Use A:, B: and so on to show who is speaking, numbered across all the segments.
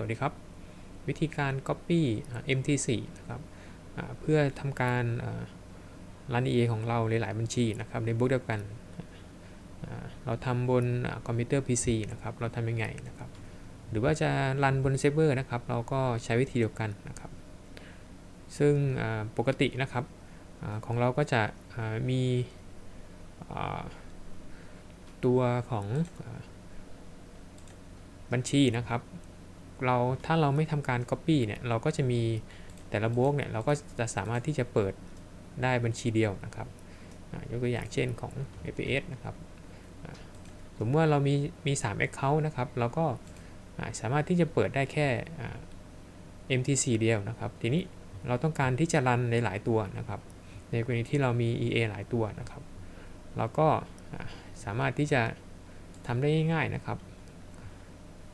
A: วัสดีครับ วิธีการ Copy MT4 นะครับเพื่อทำการรัน EA ของเราหลาย ๆ บัญชีนะครับในบล็อกเดียวกัน เราทำบนคอมพิวเตอร์ PC นะครับเราทำยังไงนะครับหรือว่าจะรันบนเซิร์ฟเวอร์นะครับเราก็ใช้วิธีเดียวกันนะครับซึ่งปกตินะครับอของเราก็จะมีตัวของบัญชีนะครับ เราถ้าเราไม่ทำการ Copy เนี่ยเราก็จะมีแต่ละบล็อกเนี่ยเราก็จะสามารถที่จะเปิดได้บัญชีเดียวนะครับยกตัวอย่างเช่นของ FPS นะครับสมมติว่าเรามีมี3 Account นะครับเราก็สามารถที่จะเปิดได้แค่อ่า MT4 เดียวนะครับทีนี้เราต้องการที่จะรันในหลายตัวนะครับ ในกรณีที่เรามี EA หลายตัวนะครับ เราก็สามารถที่จะทำได้ง่ายๆนะครับ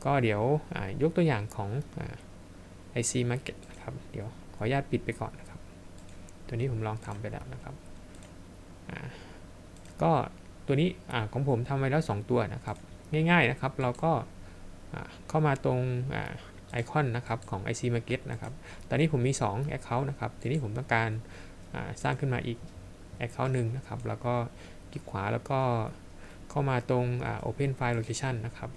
A: ก็เดี๋ยวยกตัวอย่างของไอ่า IC Market นะครับ เดี๋ยวขออนุญาตปิดไปก่อนนะครับ ตัวนี้ผมลองทำไปแล้วนะครับ ก็ตัวนี้อของผมทำไว้แล้ว 2 ตัวนะครับ ง่ายๆนะครับ เราก็เข้ามาตรงอไอคอนนะครับของ IC Market นะครับ ตอนนี้ผมมี 2 Account นะครับ ทีนี้ผมต้องการสร้างขึ้นมาอีก Account หนึ่งนะครับ แล้วก็คลิกขวาแล้วก็เข้ามาตรง Open File Location นะครับ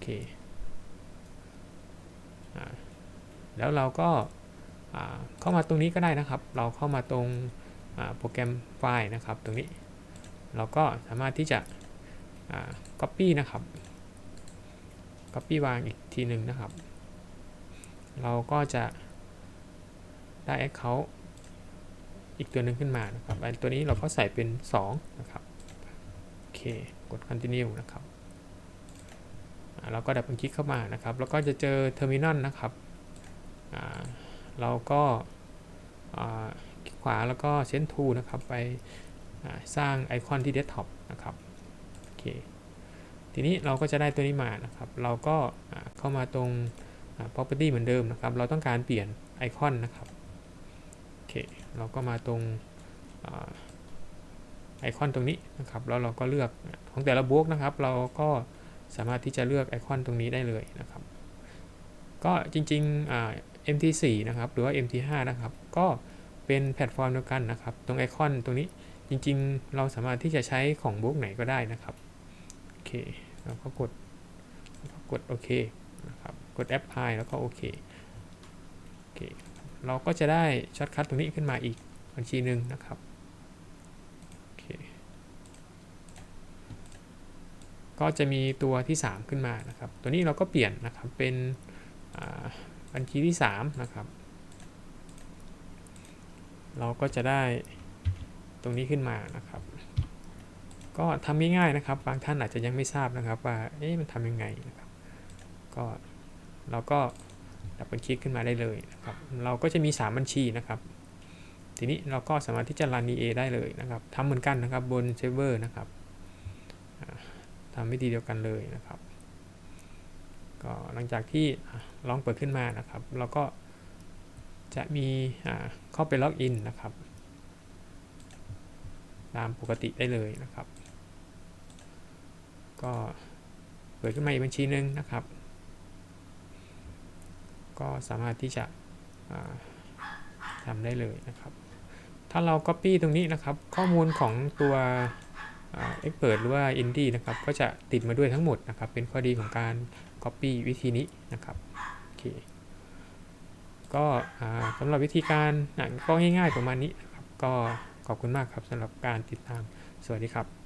A: เคแล้วเราก็เข้ามาตรงนี้ก็ได้นะครับ เราเข้ามาตรงโปรแกรมไฟล์นะครับ ตรงนี้ เราก็สามารถที่จะ copy นะครับ copy วางอีกทีหนึ่งนะครับ เราก็จะได้ account อีกตัวหนึ่งขึ้นมานะครับอันตัวนี้เราก็ใส่เป็น 2 นะครับ โอเค กด continue นะครับ เราก็ดับเบิลคลิกเข้ามานะครับ แล้วก็จะเจอ terminal นะครับเราก็คลิกขวาแล้วก็ send to นะครับไปสร้างไอคอนที่ desktop นะครับโอเคทีนี้เราก็จะได้ตัวนี้มานะครับ เราก็เข้ามาตรงอ่า property เหมือนเดิมนะครับ เราต้องการเปลี่ยนไอคอนนะครับโอเคเราก็มาตรงอไอคอนตรงนี้นะครับ แล้วเราก็เลือกของแต่ละบล็อกนะครับ เราก็ สามารถที่จะเลือกไอคอนตรงนี้ได้เลยนะครับ ก็จริงๆ MT4 นะครับ หรือว่า MT5 นะครับ ก็เป็นแพลตฟอร์มเดียวกันนะครับ ตรงไอคอนตรงนี้จริงๆ เราสามารถที่จะใช้ของบล็อกไหนก็ได้นะครับ โอเคเราก็กดแล้วก็กดโอเคนะครับ กด Apply แล้วก็โอเคโอเค เราก็จะได้ช็อตคัทตรงนี้ขึ้นมาอีกบัญชีหนึ่งนะครับโอเค ก็จะมีตัวที่ 3 ขึ้นมานะครับ ตัวนี้เราก็เปลี่ยนนะครับเป็นบัญชีที่ 3 นะครับ เราก็จะได้ตรงนี้ขึ้นมานะครับ ก็ทำง่ายๆนะครับ บางท่านอาจจะยังไม่ทราบนะครับว่าเอ๊ะมันทำยังไงนะครับ ก็เราก็ดับเบิลคลิกขึ้นมาได้เลยนะครับ เราก็จะมี 3 บัญชีนะครับ ทีนี้เราก็สามารถที่จะรัน EA ได้เลยนะครับทำเหมือนกันนะครับบนเซิร์ฟเวอร์นะครับ ทำวิธีเดียวกันเลยนะครับ ก็หลังจากที่ลองเปิดขึ้นมานะครับ เราก็จะมีเข้าไปล็อกอินนะครับ ตามปกติได้เลยนะครับ ก็เปิดขึ้นมาอีกบัญชีหนึ่งนะครับ ก็สามารถที่จะทำได้เลยนะครับ ถ้าเรา Copy ตรงนี้นะครับ ข้อมูลของตัว เอ็กเปิดหรือว่าอินดี้นะครับก็จะติดมาด้วยทั้งหมดนะครับ เป็นข้อดีของการ Copy วิธีนี้นะครับโอเคก็สำหรับวิธีการอะก็ง่ายๆประมาณนี้นะครับ ก็ขอบคุณมากครับสำหรับการติดตามสวัสดีครับ